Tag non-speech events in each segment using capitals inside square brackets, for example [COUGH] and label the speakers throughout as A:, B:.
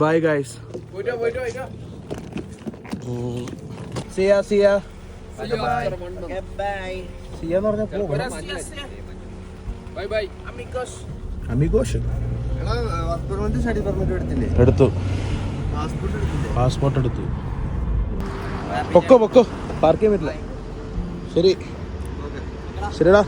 A: Bye guys
B: പോയിട്ടോ പോയിട്ടോ പോയിട്ടോ
A: സിയ സിയ
B: ബൈ
A: സിയ എന്ന് പറഞ്ഞ
B: ബൈ ബൈ അമിക്കോസ്
A: അമിഗോഷ്
C: വർക്ക് പെർമിറ്റ് സ്റ്റഡി പെർമിറ്റ് എടുത്തില്ലേ?
A: എടുത്തു.
C: പാസ്പോർട്ട് എടുത്തില്ലേ?
A: പാസ്പോർട്ട് എടുത്തു. പൊക്കോ പൊക്കോ. പാർക്ക് ചെയ്യാൻ പറ്റില്ല. ശരി. ശരിടാ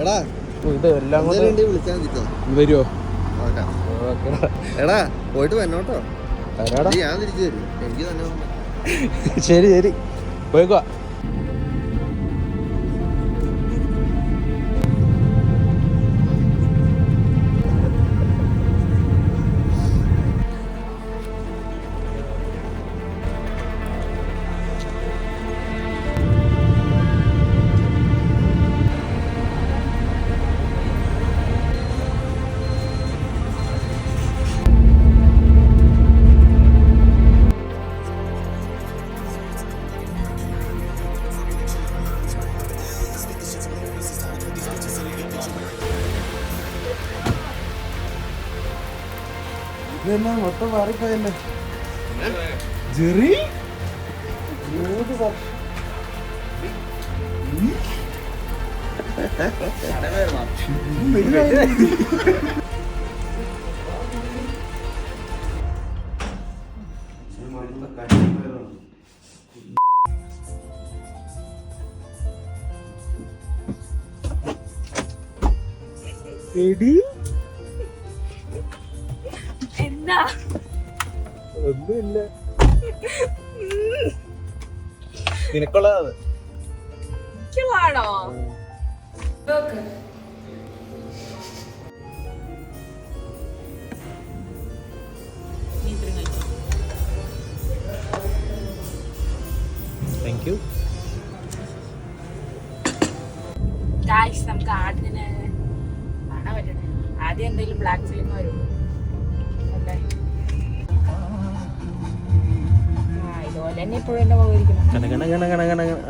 C: എടാ.
A: ഇത് എല്ലാം കൂടെ. വരുമോ
C: എടാ പോയിട്ട് വന്നോട്ടോ
A: തരാടാ
C: ഞാൻ തിരിച്ചു തരും എനിക്ക് തന്നെ.
A: ശരി ശരി. പോയിക്കോ. മൊത്തം മാറിപ്പോയല്ലേ? ജെറി? എടി. ഒന്നുമില്ല. നിനക്കുള്ളത്
D: എനിക്കുള്ളതാണോ.
A: താങ്ക് യു
D: നമുക്ക് ആദ്യം എന്തെങ്കിലും ബ്ലാക്ക് ഫിലിം വരുള്ളൂ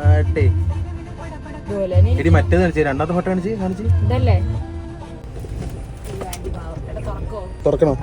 A: ആട്ടെ എടി മറ്റേത് കാണിച്ചേ രണ്ടാമത്തെ ഫോട്ടോ കാണിച്ച് കാണിച്ച്. തുറക്കണോ?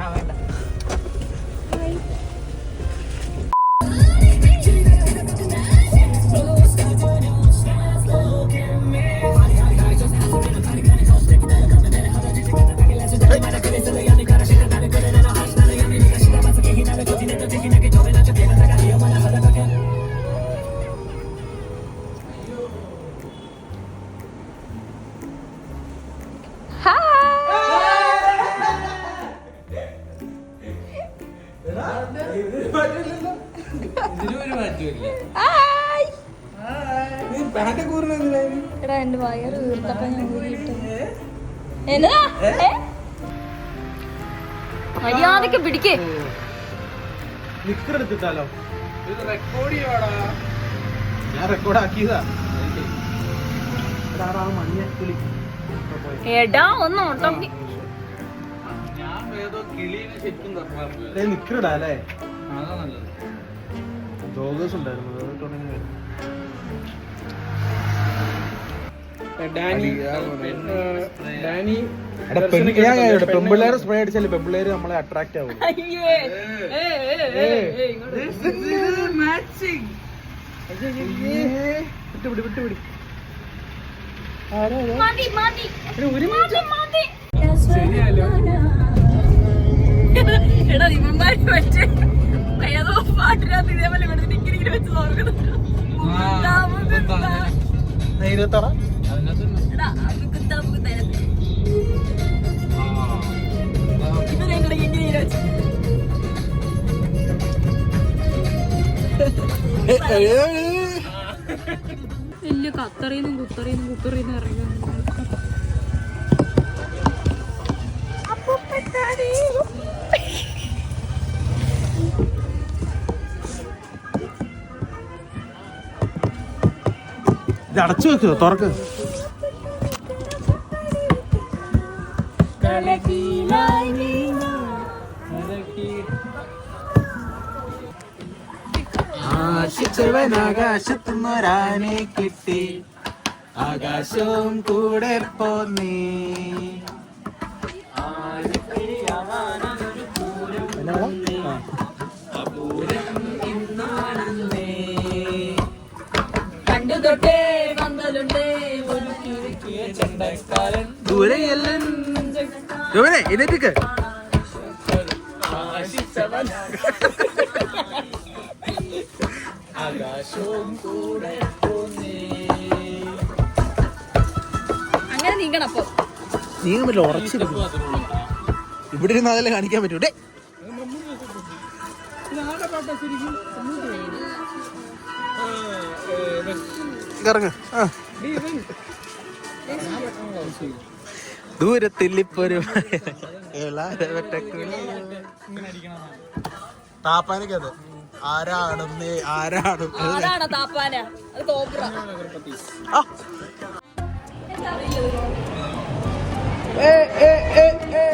B: ഇത് റെക്കോർഡ് ചെയ്യോടാ
A: ഞാൻ റെക്കോർഡ് ആക്കിയതാ. മഞ്ഞ
D: എടാ ഒന്ന്
A: നിക്കറിടാ അല്ലേ? ഉണ്ടായിരുന്നു
B: ഡാനി ഡാനി
A: പെമ്പിള്ളേരെ സ്പ്രേ അടിച്ചാൽ പെമ്പിള്ളേര് നമ്മളെ അട്രാക്ട് ആവും വിട്ടുപിടി വിട്ടുപിടി
D: എടാ ഇവന്മാര് മറ്റേ ഏതോ പാട്ടിനകത്ത് ഇതേപോലെ ഇങ്ങനെ ഇങ്ങനെ വെച്ച് നോക്കുന്നു
A: ഇരുപത്താറാ
D: വലിയ കത്തറിയുന്നും കുത്തറിയുന്നും കുത്തറിയുന്നും ഇറങ്ങി
A: ഇത് അടച്ചു വെക്കോ തുറക്ക്. ആശിച്ചവൻ ആകാശത്തുനിന്നൊരാനെ കിട്ടി. ആകാശവും കൂടെ പോന്നേ.
D: കണ്ടു തൊട്ടേ പന്തലുണ്ടേ ഒരു ചെണ്ടക്കാരൻ
A: ദൂരെ
D: ആകാശവും കൂടെ പോന്നേ അങ്ങനെ നീങ്ങണം അപ്പൊ.
A: നീങ്ങാൻ പറ്റില്ല ഉറച്ചിരിക്കും ഇവിടെ ഇരുന്ന് അതല്ലേ കാണിക്കാൻ പറ്റൂടെ ഇറങ്ങ്. ആ. ദൂരത്തില്ലിപ്പൊരു താപ്പാനക്കത് ആരാണെന്ന് ആരാണ്
D: ആരാണ് താപ്പാന അത് കോബ്ര
A: ആ. ഏ, ഏ, ഏ, ഏ.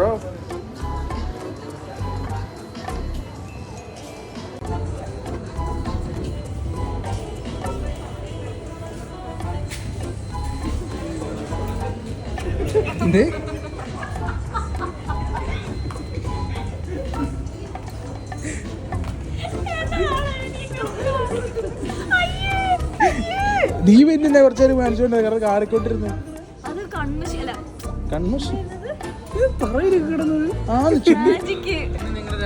A: Bro. എന്ത് [LAUGHS] നീ പിന്നെ കുറച്ചേരം കാണിച്ചോണ്ട് കാരണം കാറിക്കൊണ്ടിരുന്നു കൺമഷി? പറയില്ല കിടന്നത് ആ
D: മാജിക്ക്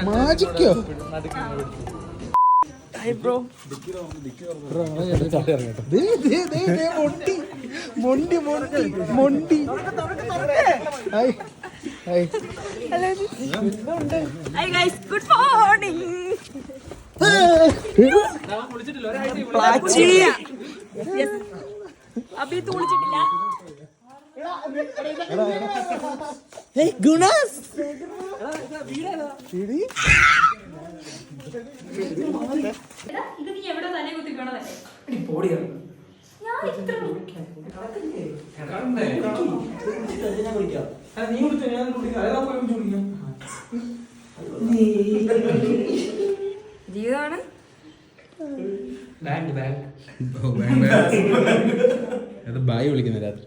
A: മാജിക്കോ ദേ, ദേ, ദേ, ദേ, മൊണ്ടി മൊണ്ടി മൊണ്ടി
D: ഗുഡ് മോർണിംഗ് അഭി തൂ വിളിച്ചിട്ടില്ല
A: ഗുണാസ്
D: ജീവിതമാണ്.
A: അത് ബായി വിളിക്കുന്ന രാത്രി.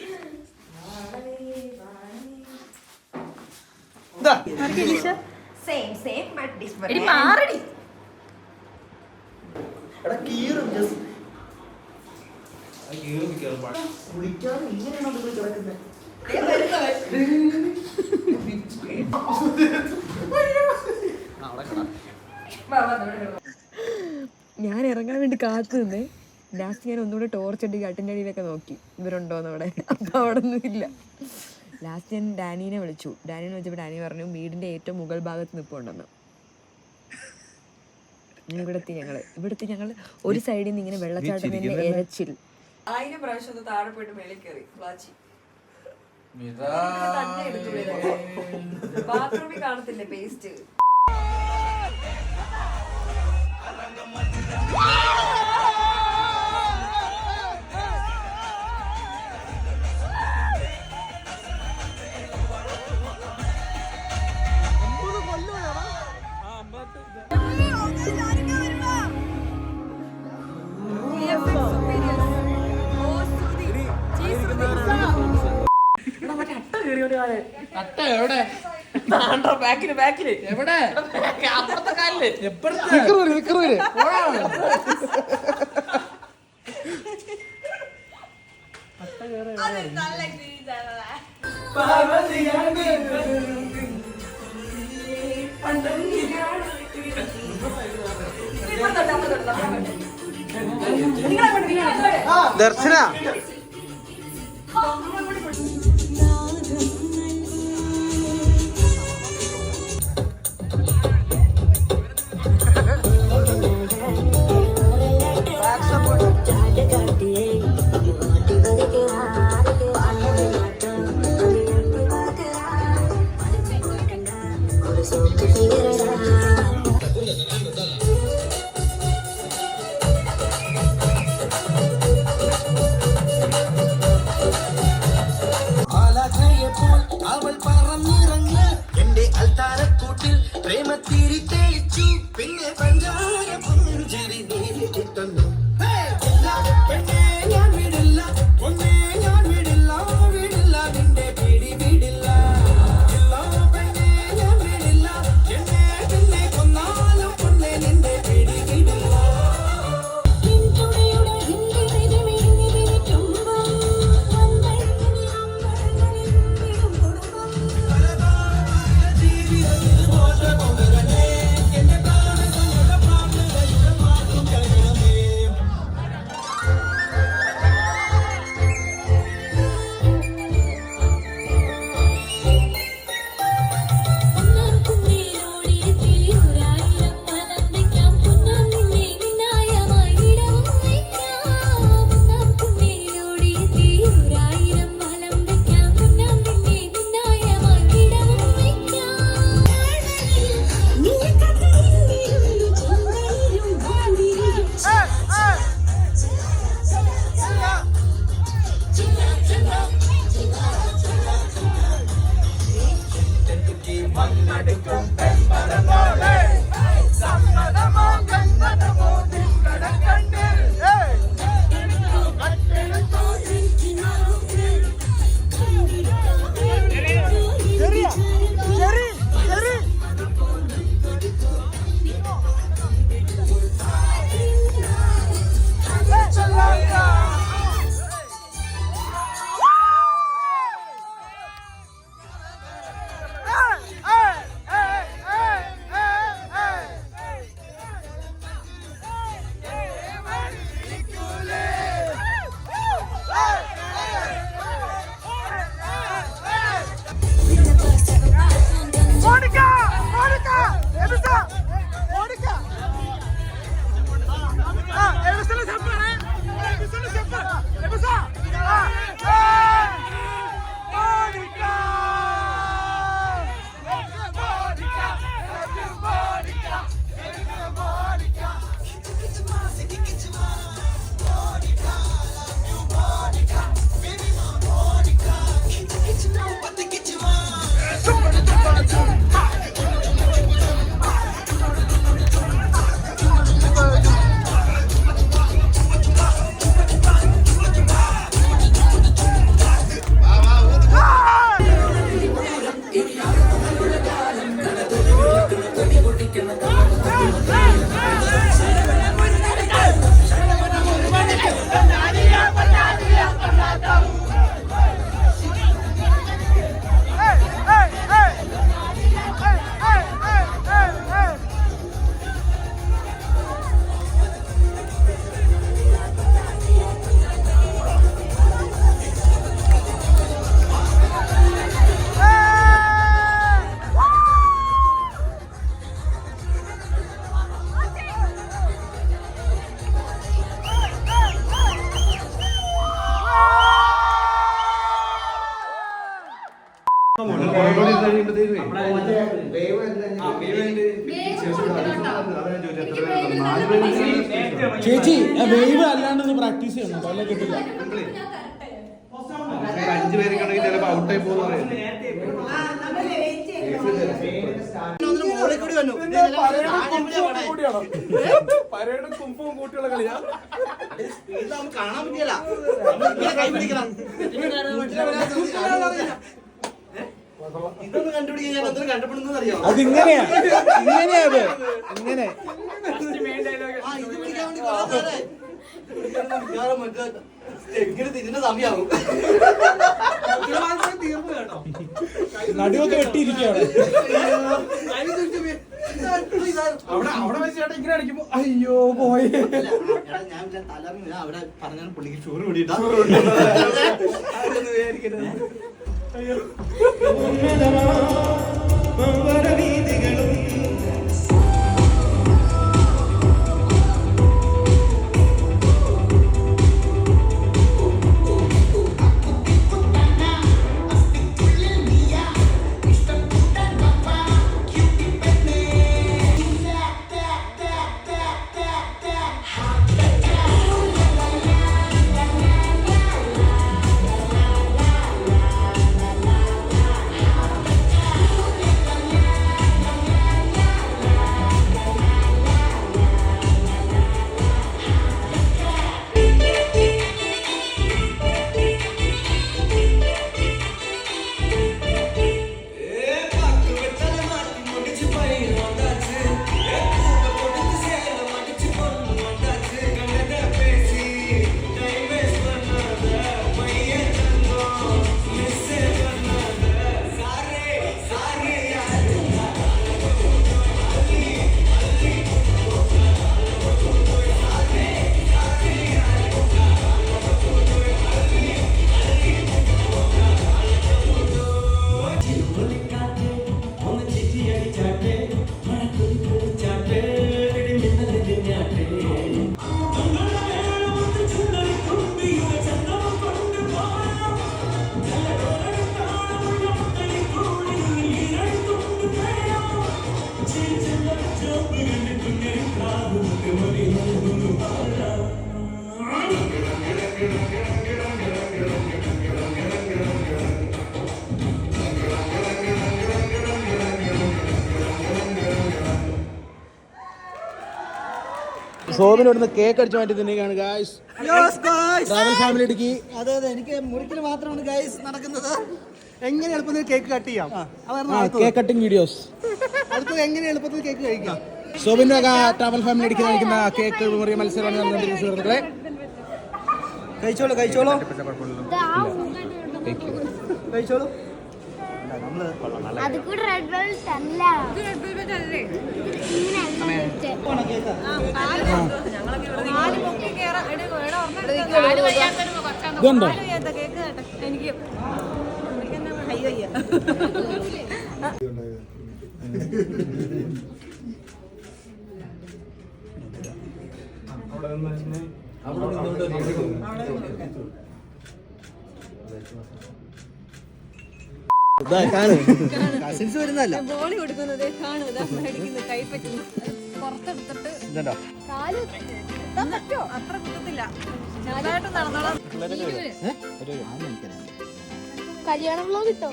D: എടി
E: ഞാൻ ഇറങ്ങാൻ വേണ്ടി കാത്തു നിന്നേ. ലാസ്റ്റ് ഞാൻ ഒന്നുകൂടെ ടോർച്ച് അടി കട്ടിന്റെ അടിയിലൊക്കെ നോക്കി. ഇവരുണ്ടോന്നവിടെ അപ്പൊ അവിടെ ഒന്നും ഇല്ല. ലാസ്റ്റ് ഞാൻ ഡാനീനെ വിളിച്ചു. ഡാനിനെ വിളിച്ചപ്പോൾ ഡാനി പറഞ്ഞു വീടിന്റെ ഏറ്റവും മുകൾ ഭാഗത്ത് നിൽപ്പുണ്ടെന്ന് ഇവിടെത്തി ഞങ്ങൾ ഞങ്ങൾ. ഇവിടത്തെ ഞങ്ങൾ ഒരു സൈഡിൽ നിന്ന് ഇങ്ങനെ വെള്ളച്ചാട്ടത്തിന്റെ എരച്ചിൽ. ആയിരം പ്രാവശ്യം ഒന്ന് താഴെ പോയിട്ട് മേളിൽ കയറി വാച്ചി. ബാത്റൂമിൽ കാണത്തില്ലേ പേസ്റ്റ്
B: അട്ട എവിടെ?
E: ബാക്കിൽ ബാക്കിൽ.
B: എവിടെ?
E: അപ്പുറത്തെ കാലിൽ.
A: ദർശന.
F: the compact.
A: ചേച്ചി വേവ് അല്ലാണ്ട് പ്രാക്ടീസ് ചെയ്യണം കൊല്ലം കിട്ടില്ല.
C: അഞ്ചു പേരൊക്കെ ചിലപ്പോ ഔട്ടായി പോകുന്ന
F: കാണാൻ പറ്റിയല്ല കൈ പിടിക്കണം ഇതൊന്നും കണ്ടുപിടിക്കാൻ ഞാൻ എന്തൊരു
A: അതിങ്ങനെയാ. ഇങ്ങനെയാ അത്. ഇങ്ങനെ
F: ആ ഇത് പിടിക്കാൻ വേണ്ടി കുറേ നേരമായി. മിക്കവാറും മറ്റേ എങ്ങനെ തിരിഞ്ഞ സമയാവും
A: നടുവൊക്കെ വെട്ടിയിരിക്കുകയാണ്.
B: അവിടെ അവിടെ വെച്ചിട്ട് ഇങ്ങനെ അടിക്കുമ്പോ അയ്യോ പോയി.
F: ഞാൻ തലറിഞ്ഞ അവിടെ പറഞ്ഞ പുള്ളിക്ക് ചോറ് കൂടിയിട്ടാ
G: Cupid
A: സോമിന് ഇവിടുന്ന് കേക്ക് അടിച്ചു മാറ്റി തന്നെയാണ് ഗായ്സ് ട്രാവൽ ഫാമിലി ഇടുക്കി.
F: അതെ അതെ. എനിക്ക് മുറിക്കൽ മാത്രമാണ് ഗായ്സ് നടക്കുന്നത്. എങ്ങനെ എളുപ്പത്തിൽ കേക്ക് കട്ട് ചെയ്യാം?
A: കേക്ക് കട്ടിംഗ് വീഡിയോസ്
F: അടുത്തത്. എങ്ങനെ എളുപ്പത്തിൽ കേക്ക് കഴിക്കാം?
A: സോമിന്റെ ട്രാവൽ ഫാമിലി ഇടുക്കി കാണിക്കുന്ന കേക്ക് മുറിയ മത്സരമാണ് നടന്നുകൊണ്ടിരിക്കുന്നത് സുഹൃത്തുക്കളെ.
F: കഴിച്ചോളൂ കഴിച്ചോളൂ. കഴിച്ചോളൂ.
G: അത് കൂടെ റെഡ് വെൽവെറ്റ് അല്ല
A: ഇതുണ്ടോ
F: കസിൻസ് വരുന്നതല്ല.
E: ബോളി കൊടുക്കുന്നത് കാണുക അടിക്കുന്നു കൈ പറ്റുന്നു പുറത്തെടുത്തിട്ട്
G: കാൽ
E: പറ്റോ? അത്ര കുത്തത്തില്ല. ചെറുതായിട്ട് നടന്നോളാം.
G: കല്യാണ വ്ലോഗ് കിട്ടോ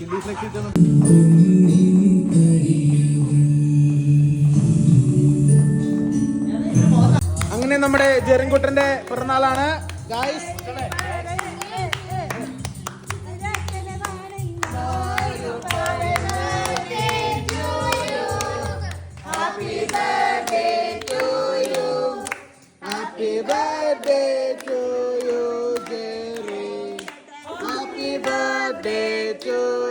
F: ചില്ലി
A: അങ്ങനെ നമ്മുടെ ജെറിൻകുട്ടന്റെ പിറന്നാളാണ്. Guys happy birthday to you Jerry happy birthday to you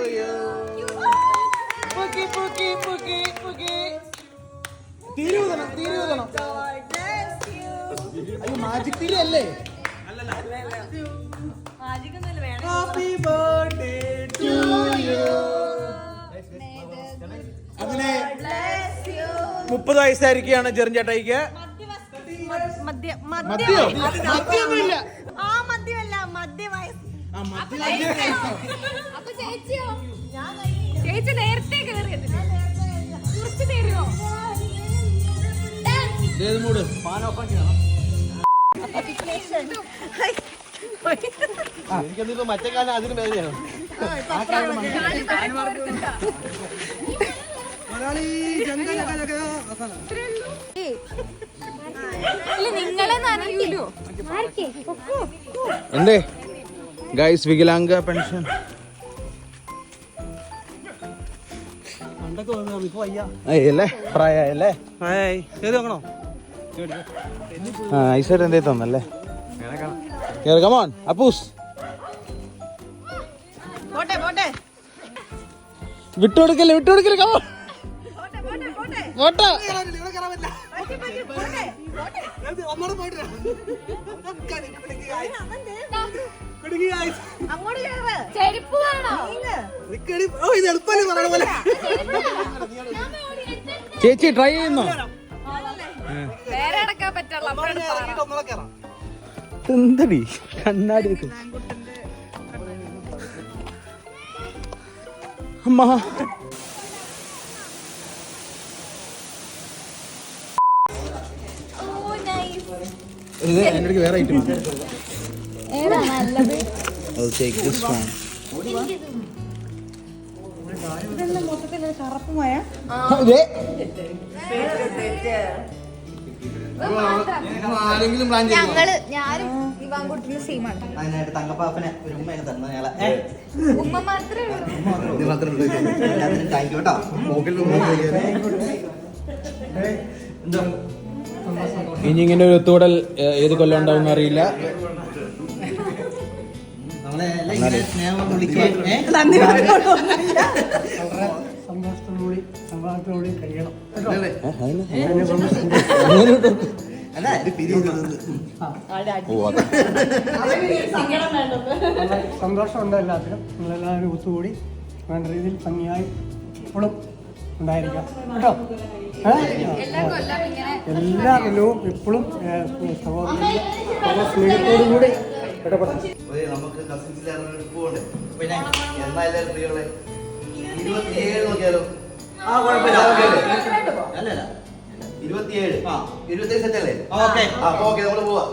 A: അയ്യോ മാജിക് തിരി അല്ലേ? ഹാപ്പി ബർത്ത്ഡേ ടു യു അങ്ങനെ മുപ്പത് വയസ്സായിരിക്കുകയാണ് ജെറിഞ്ചേട്ടായിക്ക്.
E: മദ്യ.
A: മദ്യോ മദ്യമൊന്നുമില്ല.
E: ആ മദ്യമല്ല മദ്യ വയസ്സ്
A: ആ മദ്യം.
G: അപ്പൊ ചേച്ചിയോ?
E: ചേച്ചി നേരത്തെ കുറച്ച് തരുമോ
F: എനിക്കൊന്നിപ്പോ മറ്റേ കാലം അതിന് വേദനയാണ്
E: നിങ്ങളെ നനയൂലോ.
A: എന്തേ? ഗൈസ് വികലാംഗ പെൻഷൻ. അല്ലേ പ്രായല്ലേ
F: ഏത് നോക്കണോ
A: ആ ഐശ്വര്യ എന്തേ തന്നല്ലേ? കേറ് കമോൺ അപ്പൂസ്. വിട്ടുകൊടുക്കല്ലേ വിട്ടുകൊടുക്കല്ലേ കമോൺ പോട്ടെ
E: അങ്ങോട്ട്
G: ചെരുപ്പ് വേണോ?
A: ചേച്ചി ട്രൈ ചെയ്യുന്നു? എന്തടി കണ്ണാടി. അമ്മ. വേറെ ഐറ്റം
G: നല്ലത്? ഞങ്ങൾ ഞാനും ഇവാൻ കുട്ടിന് സീമാണ്
F: അതിനായിട്ട് തങ്കപ്പാപ്പനെ ഒരു ഉമ്മയൊക്കെ ഞങ്ങളെ.
G: ഉമ്മ മാത്രമേ ഉള്ളൂ.
F: ഇത് മാത്രം എല്ലാത്തിനും താങ്ക് യു കേട്ടോ
A: ഇനി ഇങ്ങനെ ഒരു ഒത്തുകൂടൽ ഏത് കൊല്ലം ഉണ്ടാവും അറിയില്ല. അതെ
H: സന്തോഷമുണ്ട് എല്ലാത്തിനും. നിങ്ങളെല്ലാവരും ഒത്തുകൂടി വേണ്ട രീതിയിൽ ഭംഗിയായി ഇപ്പോഴും ഉണ്ടായിരിക്കാം. കേട്ടോ? എല്ലാ കൊല്ലവും ഇപ്പോഴും സഹോദരൻ
F: സ്നേഹത്തോടുകൂടി നമുക്ക് കസിൻസിലാണ് പോകണ്ടേ പിന്നെ എന്നാ എല്ലാവരും പ്രിയകളെ ഇരുപത്തിയേഴ് നോക്കിയാലോ? ആ കുഴപ്പമില്ല അല്ലല്ല ഇരുപത്തിയേഴ്. ആ. ഇരുപത്തിയേഴ് സെറ്റ് അല്ലേ? ഓക്കെ. അപ്പൊ ഓക്കെ നമ്മൾ പോവാ.